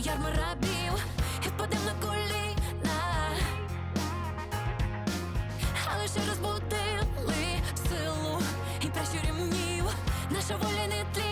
ярмо рабів і впадемо на коліна. Але ще розбудили силу і пращурів наша воля не тлінна.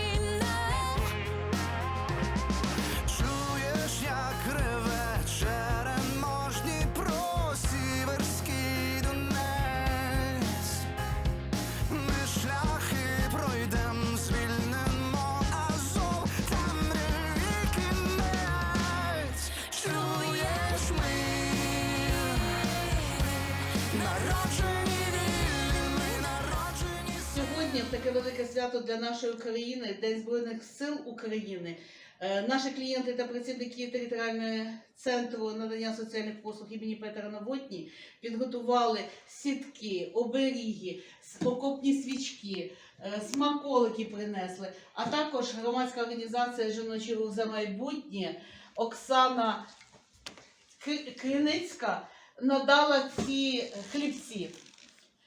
Сьогодні таке велике свято для нашої України, День Збройних сил України. Е, Наші клієнти та працівники територіального центру надання соціальних послуг імені Петра Новотні підготували сітки, оберіги, окопні свічки, е, смаколики принесли, а також громадська організація Жіночий рух за майбутнє Оксана Кри- Криницька надала ці хлібці.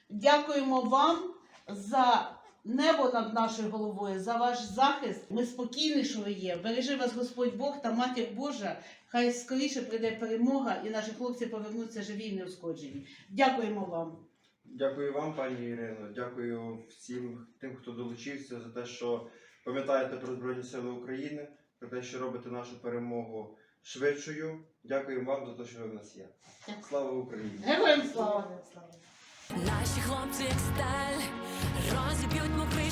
Дякуємо вам за небо над нашою головою, за ваш захист. Ми спокійні, що ви є. Бережи вас Господь Бог та Матір Божа. Хай скоріше прийде перемога і наші хлопці повернуться живі і неушкоджені. Дякуємо вам. Дякую вам, пані Ірино. Дякую всім тим, хто долучився за те, що пам'ятаєте про Збройні Сили України, про те, що робите нашу перемогу швидшою. Дякуємо вам за те, що ви в нас є. Слава Україні! Героям слава! Наші хлопці, як сталь, розіб'ють муки